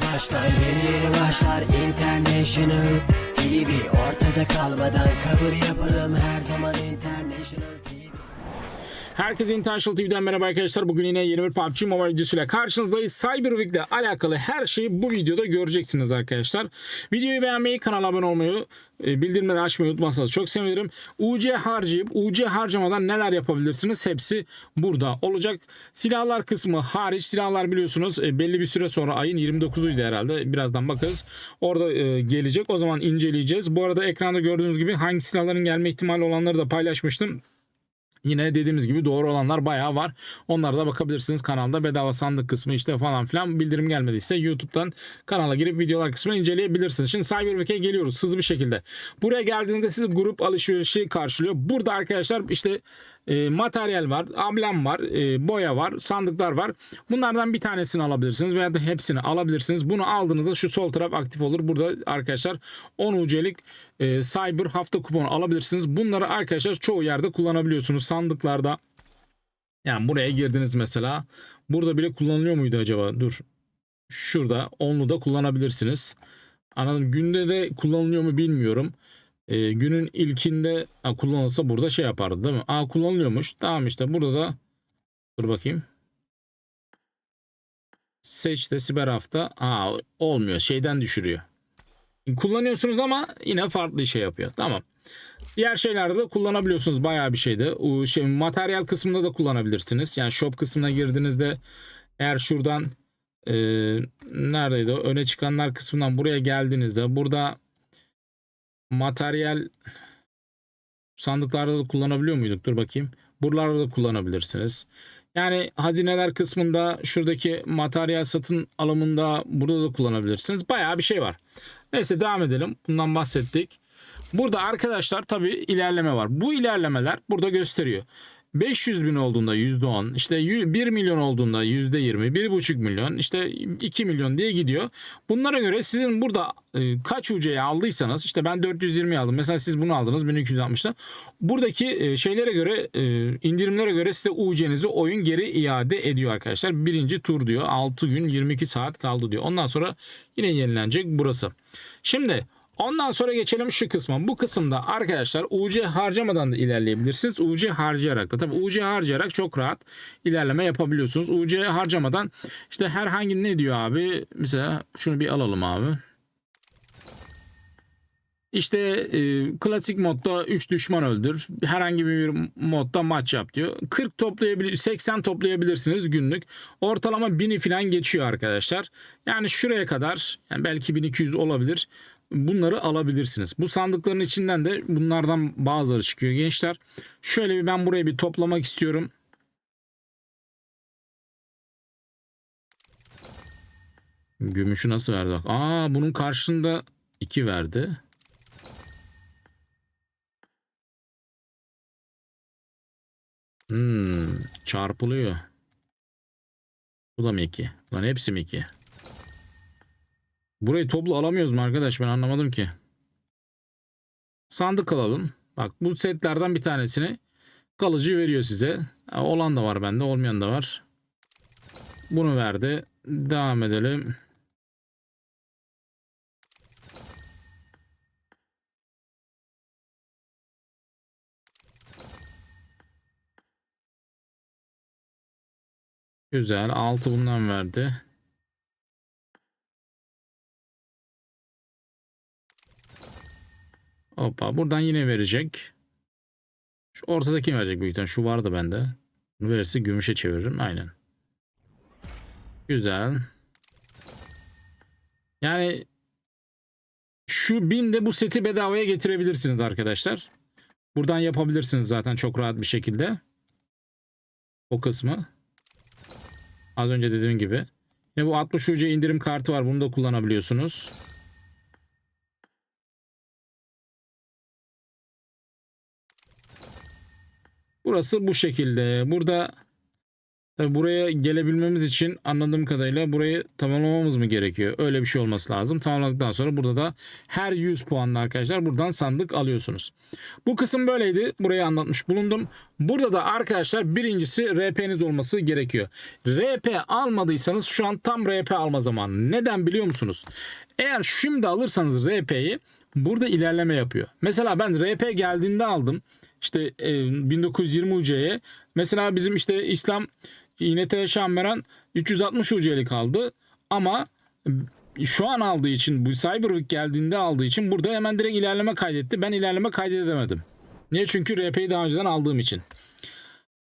başlar Yeni yeni başlar. International TV Ortada kalmadan kabul yapalım. Her zaman International TV Herkese International TV'den merhaba arkadaşlar. Bugün yine yeni bir PUBG Mobile videosuyla karşınızdayız. Cyberweek ile alakalı her şeyi bu videoda göreceksiniz arkadaşlar. Videoyu beğenmeyi, kanala abone olmayı, e, bildirimleri açmayı unutmazsanız çok sevinirim. UC harcayıp UC harcamadan neler yapabilirsiniz hepsi burada olacak. Silahlar kısmı hariç silahlar biliyorsunuz e, belli bir süre sonra ayın 29'uydu herhalde. Birazdan bakarız. Orada e, gelecek. O zaman inceleyeceğiz. Bu arada ekranda gördüğünüz gibi hangi silahların gelme ihtimali olanları da paylaşmıştım. Yine dediğimiz gibi doğru olanlar bayağı var. Onlara da bakabilirsiniz kanalda bedava sandık kısmı işte falan filan bildirim gelmediyse YouTube'dan kanala girip videolar kısmını inceleyebilirsiniz. Şimdi Cyberweek'e geliyoruz hızlı bir şekilde. Buraya geldiğinizde sizi grup alışverişi karşılıyor. Burada arkadaşlar işte e, materyal var, amblem var, e, boya var, sandıklar var. Bunlardan bir tanesini alabilirsiniz veya da hepsini alabilirsiniz. Bunu aldığınızda şu sol taraf aktif olur. Burada arkadaşlar 10 UC'lik e, Cyber hafta kuponu alabilirsiniz. Bunları arkadaşlar çoğu yerde kullanabiliyorsunuz. Sandıklarda yani buraya girdiniz mesela. Burada bile kullanılıyor muydu acaba? Dur. Şurada onlu da kullanabilirsiniz. Anladım. Günde de kullanılıyor mu bilmiyorum. Ee, günün ilkinde ha, kullanılsa burada şey yapardı değil mi? Aa kullanılıyormuş. Tamam işte burada da dur bakayım. Seçte siber hafta. Aa olmuyor. Şeyden düşürüyor. Kullanıyorsunuz ama yine farklı şey yapıyor. Tamam. Diğer şeylerde de kullanabiliyorsunuz bayağı bir şeyde. O şey materyal kısmında da kullanabilirsiniz. Yani shop kısmına girdiğinizde eğer şuradan e, neredeydi öne çıkanlar kısmından buraya geldiğinizde burada materyal sandıklarda da kullanabiliyor muyduk? Dur bakayım. Buralarda da kullanabilirsiniz. Yani hazineler kısmında şuradaki materyal satın alımında burada da kullanabilirsiniz. Bayağı bir şey var. Neyse devam edelim. Bundan bahsettik. Burada arkadaşlar tabii ilerleme var. Bu ilerlemeler burada gösteriyor. 500 bin olduğunda %10, işte 1 milyon olduğunda %20, 1,5 milyon, işte 2 milyon diye gidiyor. Bunlara göre sizin burada e, kaç UC'ye aldıysanız işte ben 420 aldım. Mesela siz bunu aldınız 1260'da. Buradaki e, şeylere göre e, indirimlere göre size UC'nizi oyun geri iade ediyor arkadaşlar. Birinci tur diyor. 6 gün 22 saat kaldı diyor. Ondan sonra yine yenilenecek burası. Şimdi Ondan sonra geçelim şu kısma. Bu kısımda arkadaşlar UC harcamadan da ilerleyebilirsiniz. UC harcayarak da. Tabii UC harcayarak çok rahat ilerleme yapabiliyorsunuz. UC harcamadan işte herhangi ne diyor abi? Mesela şunu bir alalım abi. İşte e, klasik modda 3 düşman öldür. Herhangi bir modda maç yap diyor. 40 toplayabilir 80 toplayabilirsiniz günlük. Ortalama 1000'i falan geçiyor arkadaşlar. Yani şuraya kadar yani belki 1200 olabilir bunları alabilirsiniz. Bu sandıkların içinden de bunlardan bazıları çıkıyor gençler. Şöyle bir ben burayı bir toplamak istiyorum. Gümüşü nasıl verdi bak. Aa bunun karşısında 2 verdi. Hmm, çarpılıyor. Bu da mı 2? Lan hepsi mi 2? Burayı toplu alamıyoruz mu arkadaş ben anlamadım ki. Sandık alalım. Bak bu setlerden bir tanesini kalıcı veriyor size. olan da var bende olmayan da var. Bunu verdi. Devam edelim. Güzel. 6 bundan verdi. Hoppa buradan yine verecek. Şu ortadaki verecek büyük ihtimalle. Şu vardı bende. Bunu verirse gümüşe çeviririm. Aynen. Güzel. Yani şu bin de bu seti bedavaya getirebilirsiniz arkadaşlar. Buradan yapabilirsiniz zaten çok rahat bir şekilde. O kısmı. Az önce dediğim gibi. Yine bu 60 UC indirim kartı var. Bunu da kullanabiliyorsunuz. Burası bu şekilde. Burada Tabi buraya gelebilmemiz için anladığım kadarıyla burayı tamamlamamız mı gerekiyor? Öyle bir şey olması lazım. Tamamladıktan sonra burada da her 100 puanla arkadaşlar buradan sandık alıyorsunuz. Bu kısım böyleydi. Burayı anlatmış bulundum. Burada da arkadaşlar birincisi RP'niz olması gerekiyor. RP almadıysanız şu an tam RP alma zamanı. Neden biliyor musunuz? Eğer şimdi alırsanız RP'yi burada ilerleme yapıyor. Mesela ben RP geldiğinde aldım. İşte e, 1920 UC'ye. Mesela bizim işte İslam İNT Şammeran 360 UC'lik aldı. Ama şu an aldığı için bu Cyberweek geldiğinde aldığı için burada hemen direkt ilerleme kaydetti. Ben ilerleme kaydedemedim. Niye? Çünkü RP'yi daha önceden aldığım için.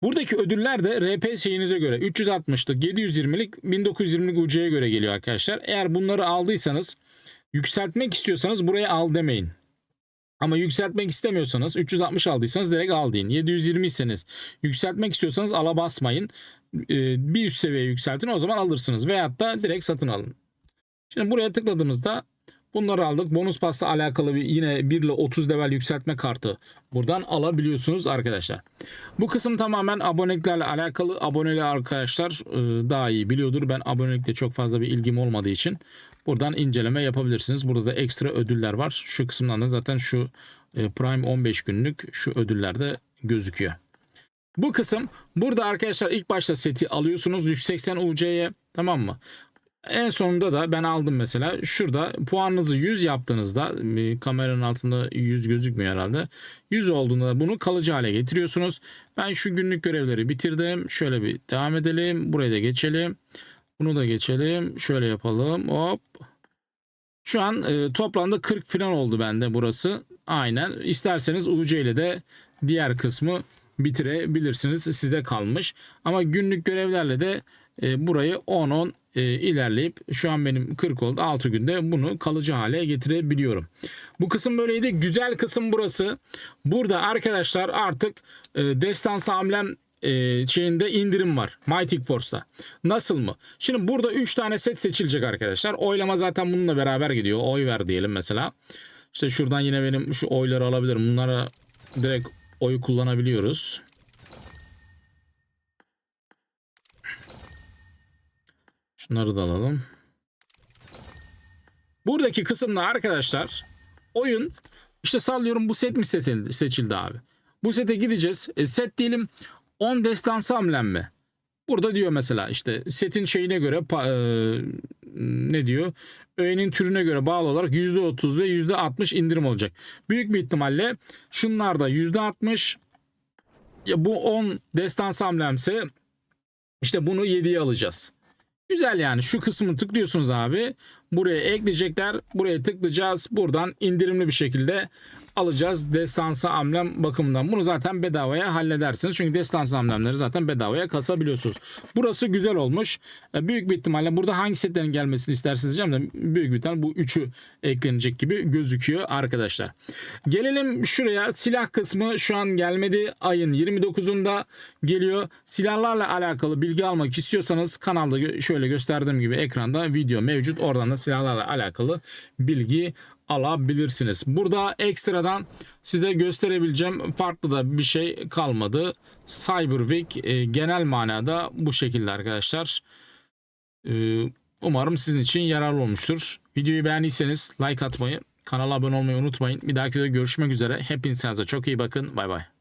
Buradaki ödüller de RP şeyinize göre 360'lık, 720'lik, 1920'lik UC'ye göre geliyor arkadaşlar. Eğer bunları aldıysanız yükseltmek istiyorsanız buraya al demeyin. Ama yükseltmek istemiyorsanız 360 aldıysanız direkt al deyin. 720 iseniz yükseltmek istiyorsanız ala basmayın. Ee, bir üst seviyeye yükseltin o zaman alırsınız. Veyahut da direkt satın alın. Şimdi buraya tıkladığımızda bunları aldık. Bonus pasta alakalı bir yine 1 ile 30 level yükseltme kartı buradan alabiliyorsunuz arkadaşlar. Bu kısım tamamen aboneliklerle alakalı. Aboneli arkadaşlar e, daha iyi biliyordur. Ben abonelikle çok fazla bir ilgim olmadığı için buradan inceleme yapabilirsiniz. Burada da ekstra ödüller var. Şu kısımdan da zaten şu e, Prime 15 günlük şu ödüller de gözüküyor. Bu kısım burada arkadaşlar ilk başta seti alıyorsunuz 180 UC'ye tamam mı? En sonunda da ben aldım mesela şurada puanınızı 100 yaptığınızda kameranın altında 100 gözükmüyor herhalde. 100 olduğunda bunu kalıcı hale getiriyorsunuz. Ben şu günlük görevleri bitirdim. Şöyle bir devam edelim. Buraya da geçelim. Bunu da geçelim. Şöyle yapalım. Hop. Şu an e, toplamda 40 falan oldu bende burası. Aynen. İsterseniz UC ile de diğer kısmı bitirebilirsiniz. Sizde kalmış. Ama günlük görevlerle de e, burayı 10-10 e, ilerleyip şu an benim 40 oldu 6 günde bunu kalıcı hale getirebiliyorum. Bu kısım böyleydi. Güzel kısım burası. Burada arkadaşlar artık e, destansı amblem e, şeyinde indirim var. Mighty Force'da. Nasıl mı? Şimdi burada 3 tane set seçilecek arkadaşlar. Oylama zaten bununla beraber gidiyor. Oy ver diyelim mesela. İşte şuradan yine benim şu oyları alabilirim. Bunlara direkt oy kullanabiliyoruz. Şunları da alalım. Buradaki kısımda arkadaşlar oyun işte sallıyorum bu set mi seçildi, seçildi abi. Bu sete gideceğiz. E, set diyelim 10 destansı hamlem mi? Burada diyor mesela işte setin şeyine göre e, ne diyor? Öğenin türüne göre bağlı olarak %30 ve %60 indirim olacak. Büyük bir ihtimalle şunlarda %60 ya bu 10 destansı hamlemse işte bunu 7'ye alacağız. Güzel yani şu kısmı tıklıyorsunuz abi. Buraya ekleyecekler. Buraya tıklayacağız. Buradan indirimli bir şekilde alacağız destansı amblem bakımından. Bunu zaten bedavaya halledersiniz. Çünkü destansı amblemleri zaten bedavaya kasabiliyorsunuz. Burası güzel olmuş. E, Büyük bir ihtimalle burada hangi setlerin gelmesini istersiniz diyeceğim de büyük bir ihtimalle bu üçü eklenecek gibi gözüküyor arkadaşlar. Gelelim şuraya. Silah kısmı şu an gelmedi. Ayın 29'unda geliyor. Silahlarla alakalı bilgi almak istiyorsanız kanalda şöyle gösterdiğim gibi ekranda video mevcut. Oradan da silahlarla alakalı bilgi alabilirsiniz. Burada ekstradan size gösterebileceğim farklı da bir şey kalmadı. Cyberweek e, genel manada bu şekilde arkadaşlar. E, umarım sizin için yararlı olmuştur. Videoyu beğendiyseniz like atmayı, kanala abone olmayı unutmayın. Bir dahaki de görüşmek üzere. Hepinize çok iyi bakın. Bay bay.